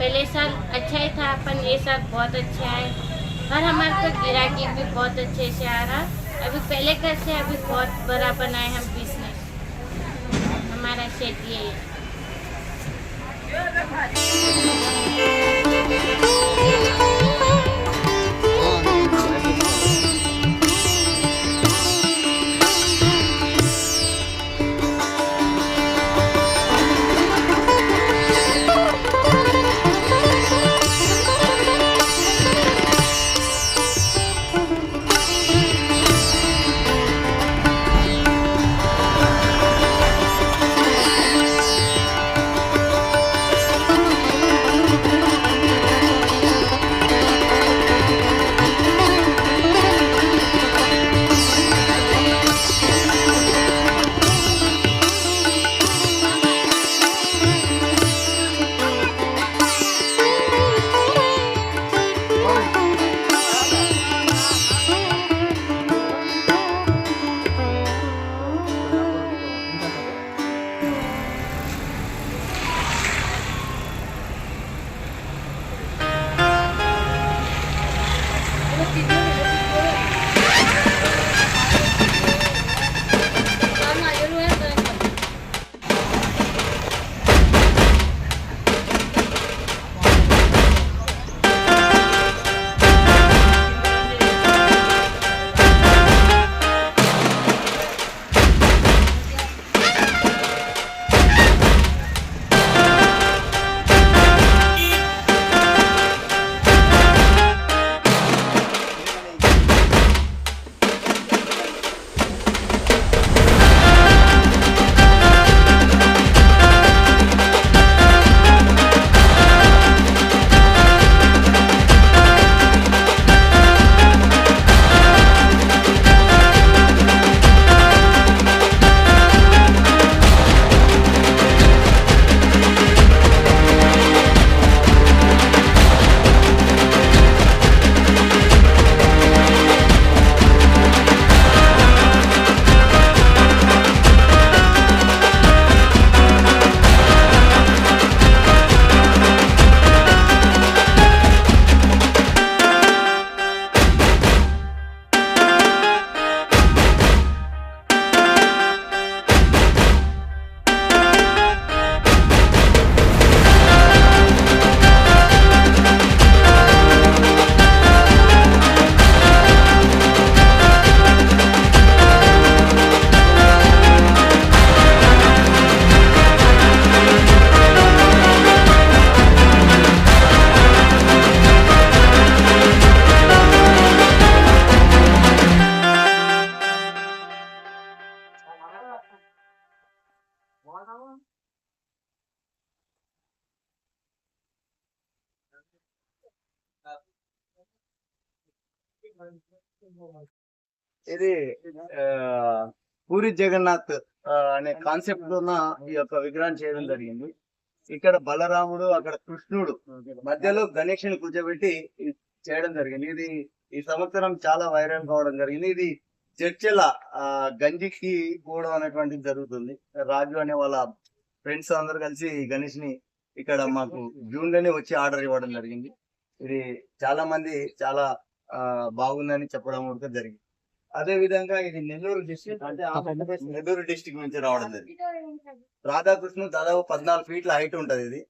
पहले साल अच्छा ही था, अपन ये साल बहुत अच्छा है। और हमारे तो गिराकी भी बहुत अच्छे से आ रहा। अभी पहले का से अभी बहुत बड़ा बनाए हम बिज़नेस हमारा क्षेत्र ये है। ఇది ఆ, పూరి జగన్నాథ్ అనే కాన్సెప్ట్ ఉన్న ఈ యొక్క విగ్రహం చేయడం జరిగింది. ఇక్కడ బలరాముడు అక్కడ కృష్ణుడు మధ్యలో గణేషుని కూర్చోబెట్టి చేయడం జరిగింది. ఇది ఈ సంవత్సరం చాలా వైరల్ కావడం జరిగింది. ఇది చర్చల గంజికి పోవడం అనేటువంటిది జరుగుతుంది. రాజు అనే వాళ్ళ ఫ్రెండ్స్ అందరు కలిసి గణేష్ని ఇక్కడ మాకు జూన్లోనే వచ్చి ఆర్డర్ ఇవ్వడం జరిగింది. ఇది చాలా మంది చాలా బాగుందని చెప్పడం కూడా జరిగింది. అదే విధంగా ఇది నెల్లూరు డిస్ట్రిక్ట్ అంటే ఆంధ్రప్రదేశ్ నెల్లూరు డిస్ట్రిక్ట్ నుంచి రావడం జరిగింది. రాధాకృష్ణ దాదాపు పద్నాలుగు ఫీట్ల హైట్ ఉంటది ఇది.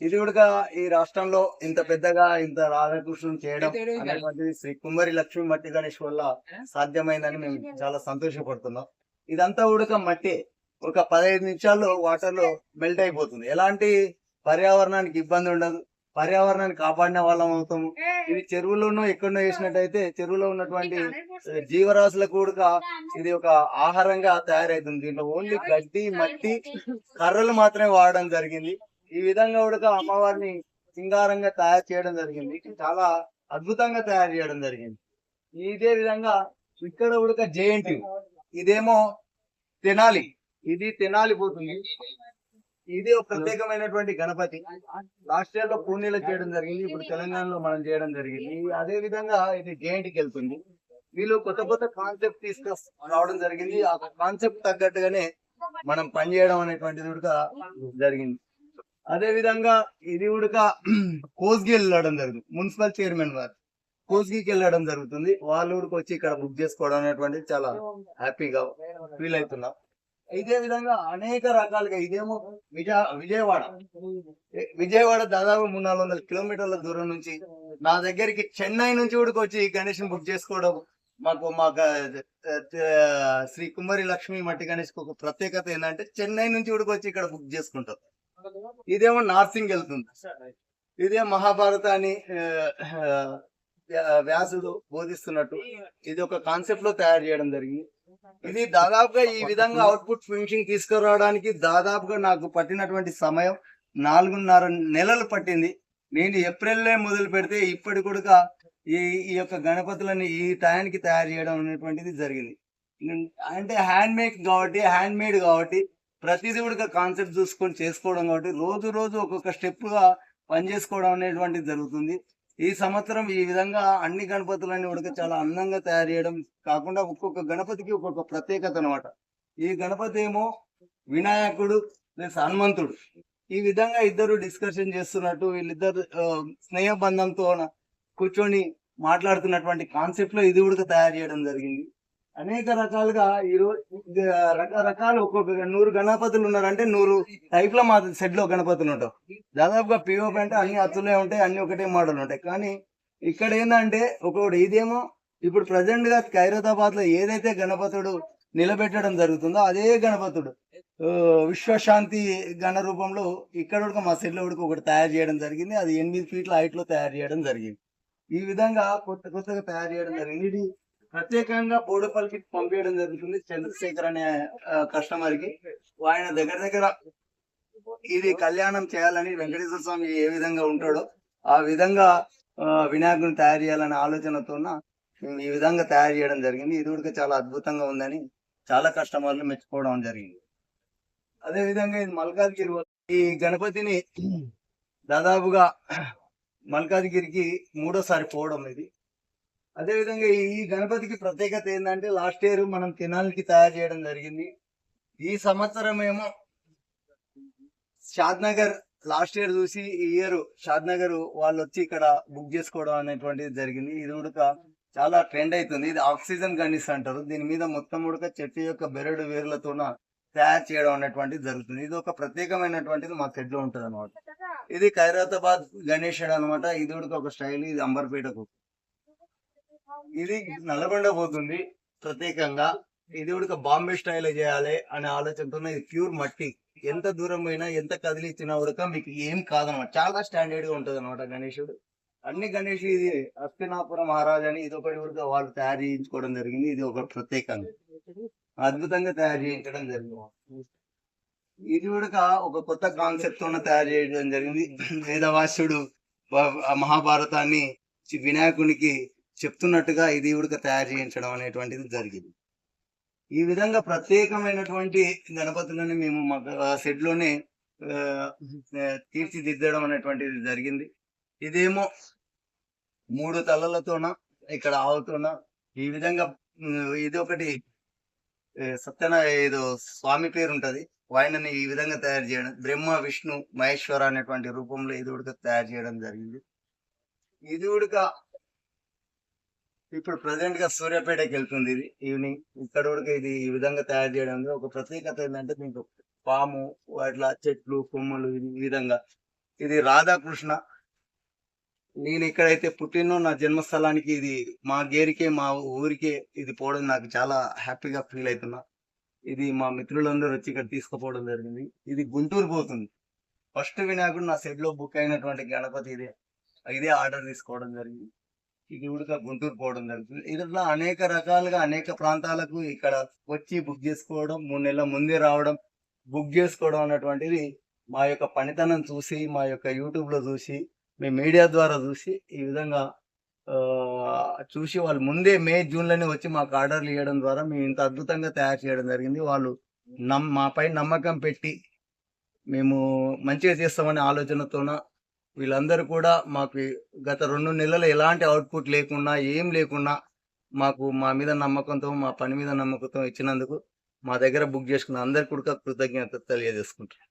ఇది కూడా ఈ రాష్ట్రంలో ఇంత పెద్దగా ఇంత రాధాకృష్ణుని చేయడం అనేటువంటిది శ్రీ కుమ్మరి లక్ష్మీ మట్టి గణేష్ వల్ల సాధ్యమైందని మేము చాలా సంతోషపడుతున్నాం. ఇదంతా ఉడక మట్టి ఒక పదహైదు నిమిషాల్లో వాటర్లో మెల్ట్ అయిపోతుంది. ఎలాంటి పర్యావరణానికి ఇబ్బంది ఉండదు. పర్యావరణాన్ని కాపాడిన వాళ్ళం అవుతాము ఇది చెరువులోనో ఎక్కడనో వేసినట్టయితే చెరువులో ఉన్నటువంటి జీవరాశులకు కూడా ఇది ఒక ఆహారంగా తయారైతుంది. దీంట్లో ఓన్లీ గడ్డి మట్టి కర్రలు మాత్రమే వాడడం జరిగింది. ఈ విధంగా కూడా అమ్మవారిని సింగారంగా తయారు చేయడం జరిగింది. చాలా అద్భుతంగా తయారు చేయడం జరిగింది. ఇదే విధంగా ఇక్కడ కూడా జేఎన్టీ. ఇదేమో తెనాలి. ఇది తెనాలి పోతుంది. ఇది ఒక ప్రత్యేకమైనటువంటి గణపతి. లాస్ట్ ఇయర్లో పూణేలో చేయడం జరిగింది ఇప్పుడు తెలంగాణలో మనం చేయడం జరిగింది. అదే విధంగా ఇది జేఎన్టీకి వెళ్తుంది. వీళ్ళు కొత్త కొత్త కాన్సెప్ట్ తీసుకు రావడం జరిగింది. ఆ కాన్సెప్ట్ తగ్గట్టుగానే మనం పనిచేయడం అనేటువంటిది కూడా జరిగింది. అదే విధంగా ఇది ఉడక కోస్గి వెళ్ళడం జరుగుతుంది. మున్సిపల్ చైర్మన్ వారు కోస్గికి వెళ్ళడం జరుగుతుంది. వాళ్ళు ఊరికి వచ్చి ఇక్కడ బుక్ చేసుకోవడం అనేటువంటిది చాలా హ్యాపీగా ఫీల్ అవుతున్నా. ఇదే విధంగా అనేక రకాలుగా ఇదేమో విజయ విజయవాడ. విజయవాడ దాదాపు మూడు నాలుగు వందల కిలోమీటర్ల దూరం నుంచి నా దగ్గరికి చెన్నై నుంచి కూడా వచ్చి గణేష్ బుక్ చేసుకోవడం మాకు మా శ్రీ కుమారి లక్ష్మి మట్టి గణేష్ ఒక ప్రత్యేకత ఏంటంటే చెన్నై నుంచి కూడా వచ్చి ఇక్కడ బుక్ చేసుకుంటాం. ఇదేమో నార్సింగ్ వెళ్తుంది. ఇదే మహాభారతాన్ని వ్యాసుడు బోధిస్తున్నట్టు. ఇది ఒక కాన్సెప్ట్లో తయారు చేయడం జరిగింది. ఇది దాదాపుగా ఈ విధంగా అవుట్పుట్ ఫినిషింగ్ తీసుకురావడానికి దాదాపుగా నాకు పట్టినటువంటి సమయం నాలుగున్నర నెలలు పట్టింది. నేను ఏప్రిల్లో మొదలు పెడితే ఇప్పటి కూడా ఈ ఈ యొక్క గణపతులని ఈ టయానికి తయారు చేయడం అనేటువంటిది జరిగింది. అంటే హ్యాండ్ మేడ్ కాబట్టి హ్యాండ్ మేడ్ కాబట్టి ప్రతిదీ కూడా కాన్సెప్ట్ చూసుకొని చేసుకోవడం కాబట్టి రోజు రోజు ఒక్కొక్క స్టెప్గా పనిచేసుకోవడం అనేటువంటిది జరుగుతుంది. ఈ సంవత్సరం ఈ విధంగా అన్ని గణపతులన్నీ ఉడక చాలా అందంగా తయారు చేయడం కాకుండా ఒక్కొక్క గణపతికి ఒక్కొక్క ప్రత్యేకత అనమాట ఈ గణపతి ఏమో వినాయకుడు ప్లస్ హనుమంతుడు. ఈ విధంగా ఇద్దరు డిస్కషన్ చేస్తున్నట్టు వీళ్ళిద్దరు స్నేహ బంధంతో కూర్చొని మాట్లాడుతున్నటువంటి కాన్సెప్ట్లో ఇది ఉడక తయారు చేయడం జరిగింది. అనేక రకాలుగా ఈరోజు రకరకాలు ఒక్కొక్క నూరు గణపతులు ఉన్నారంటే నూరు టైప్లో మా సెట్లో గణపతులు ఉంటావు దాదాపుగా పిఓపి అంటే అన్ని అత్తులే ఉంటాయి అన్ని ఒకటే మోడల్ ఉంటాయి. కానీ ఇక్కడ ఏంటంటే ఒకటి ఇదేమో ఇప్పుడు ప్రజెంట్గా ఖైరతాబాద్లో ఏదైతే గణపతుడు నిలబెట్టడం జరుగుతుందో అదే గణపతుడు. విశ్వశాంతి గణ రూపంలో ఇక్కడ కూడా మా సెట్లో ఒకటి తయారు చేయడం జరిగింది. అది ఎనిమిది ఫీట్ల హైట్లో తయారు చేయడం జరిగింది. ఈ విధంగా కొత్త కొత్తగా తయారు చేయడం జరిగింది. ప్రత్యేకంగా బోడుపల్లికి పంపించడం జరుగుతుంది చంద్రశేఖర్ అనే కస్టమర్కి ఆయన దగ్గర దగ్గర ఇది కళ్యాణం చేయాలని వెంకటేశ్వర స్వామి ఏ విధంగా ఉంటాడో ఆ విధంగా వినాయకుని తయారు చేయాలనే ఆలోచనతో ఈ విధంగా తయారు చేయడం జరిగింది. ఇది కూడా చాలా అద్భుతంగా ఉందని చాలా కస్టమర్లు మెచ్చుకోవడం జరిగింది. అదే విధంగా ఇది మల్కాజ్గిరి ఈ గణపతిని దాదాపుగా మల్కాజ్గిరికి మూడోసారి పోవడం ఇది. అదే విధంగా ఈ గణపతికి ప్రత్యేకత ఏంటంటే లాస్ట్ ఇయర్ మనం తినాలకి తయారు చేయడం జరిగింది. ఈ సంవత్సరం ఏమో షాద్ నగర్ లాస్ట్ ఇయర్ చూసి ఈ ఇయర్ షాద్ నగర్ వాళ్ళు వచ్చి ఇక్కడ బుక్ చేసుకోవడం అనేటువంటిది జరిగింది. ఇది ఉడక చాలా ట్రెండ్ అవుతుంది ఇది ఆక్సిజన్ గనిస్ అంటారు. దీని మీద మొత్తం ఉడక చెట్టు యొక్క బెరడు వేర్లతోన తయారు చేయడం అనేటువంటిది జరుగుతుంది. ఇది ఒక ప్రత్యేకమైనటువంటిది మా సెట్లో ఉంటది అనమాట ఇది ఖైరతాబాద్ గణేషుడు అనమాట ఇది ఉడక ఒక స్టైల్ ఇది అంబర్పేటకు. ఇది నల్లగొండ పోతుంది. ప్రత్యేకంగా ఇది కూడా బాంబే స్టైల్ చేయాలి అనే ఆలోచనతో ఇది ప్యూర్ మట్టి. ఎంత దూరం పోయినా ఎంత కదిలిచ్చినా ఉడక మీకు ఏం కాదనమాట. చాలా స్టాండర్డ్గా ఉంటది అనమాట గణేశుడు అన్ని గణేష్ ఇది అస్తినాపురం మహారాజ్ అని ఇది ఒకటి కూడా వాళ్ళు తయారు చేయించుకోవడం జరిగింది. ఇది ఒక ప్రత్యేకంగా. అద్భుతంగా తయారు చేయించడం జరిగింది. ఇది కూడా ఒక కొత్త కాన్సెప్ట్తో తయారు చేయడం జరిగింది. వేదవాసుడు ఆ మహాభారతాన్ని వినాయకునికి చెప్తున్నట్టుగా ఇది ఉడక తయారు చేయించడం అనేటువంటిది జరిగింది. ఈ విధంగా ప్రత్యేకమైనటువంటి గణపతులని మేము మా సెట్లోనే తీర్చిదిద్దడం అనేటువంటిది జరిగింది. ఇదేమో మూడు తలలతోన ఇక్కడ ఆవుతోన ఈ విధంగా ఇది ఒకటి ఏ, సత్యన ఏదో స్వామి పేరు ఉంటది. ఆయనని ఈ విధంగా తయారు చేయడం బ్రహ్మ విష్ణు మహేశ్వర అనేటువంటి రూపంలో ఇది ఉడక తయారు చేయడం జరిగింది. ఇది ఉడక ఇప్పుడు ప్రజెంట్గా సూర్యాపేటకి వెళ్తుంది ఇది ఈవినింగ్ ఇక్కడ కూడా ఇది ఈ విధంగా తయారు చేయడం ఒక ప్రత్యేకత ఏంటంటే మీకు పాము అట్లా చెట్లు కొమ్మలు ఇది ఈ విధంగా. ఇది రాధాకృష్ణ. నేను ఇక్కడైతే పుట్టినో నా జన్మస్థలానికి ఇది మా గేరికే మా ఊరికే ఇది పోవడం నాకు చాలా హ్యాపీగా ఫీల్ అవుతున్నా. ఇది మా మిత్రులందరూ వచ్చి ఇక్కడ తీసుకుపోవడం జరిగింది. ఇది గుంటూరు పోతుంది. ఫస్ట్ వినాయకుడు నా సెట్లో బుక్ అయినటువంటి గణపతి ఇదే ఇదే ఆర్డర్ తీసుకోవడం జరిగింది. ఇది ఉడక గుంటూరు పోవడం జరుగుతుంది. ఇట్లా అనేక రకాలుగా అనేక ప్రాంతాలకు ఇక్కడ వచ్చి బుక్ చేసుకోవడం మూడు నెలల ముందే రావడం బుక్ చేసుకోవడం అన్నటువంటిది మా యొక్క పనితనం చూసి మా యొక్క యూట్యూబ్లో చూసి మేము మీడియా ద్వారా చూసి ఈ విధంగా చూసి వాళ్ళు ముందే మే జూన్లోనే వచ్చి మాకు ఆర్డర్లు ఇవ్వడం ద్వారా మేము ఇంత అద్భుతంగా తయారు చేయడం జరిగింది. వాళ్ళు నమ్ మాపై నమ్మకం పెట్టి మేము మంచిగా చేస్తామనే ఆలోచనతోన వీళ్ళందరూ కూడా మాకు గత రెండు నెలలు ఎలాంటి అవుట్పుట్ లేకుండా ఏం లేకుండా మాకు మా మీద నమ్మకంతో మా పని మీద నమ్మకంతో ఇచ్చినందుకు మా దగ్గర బుక్ చేసుకున్న అందరికి కూడా కృతజ్ఞత తెలియజేసుకుంటారు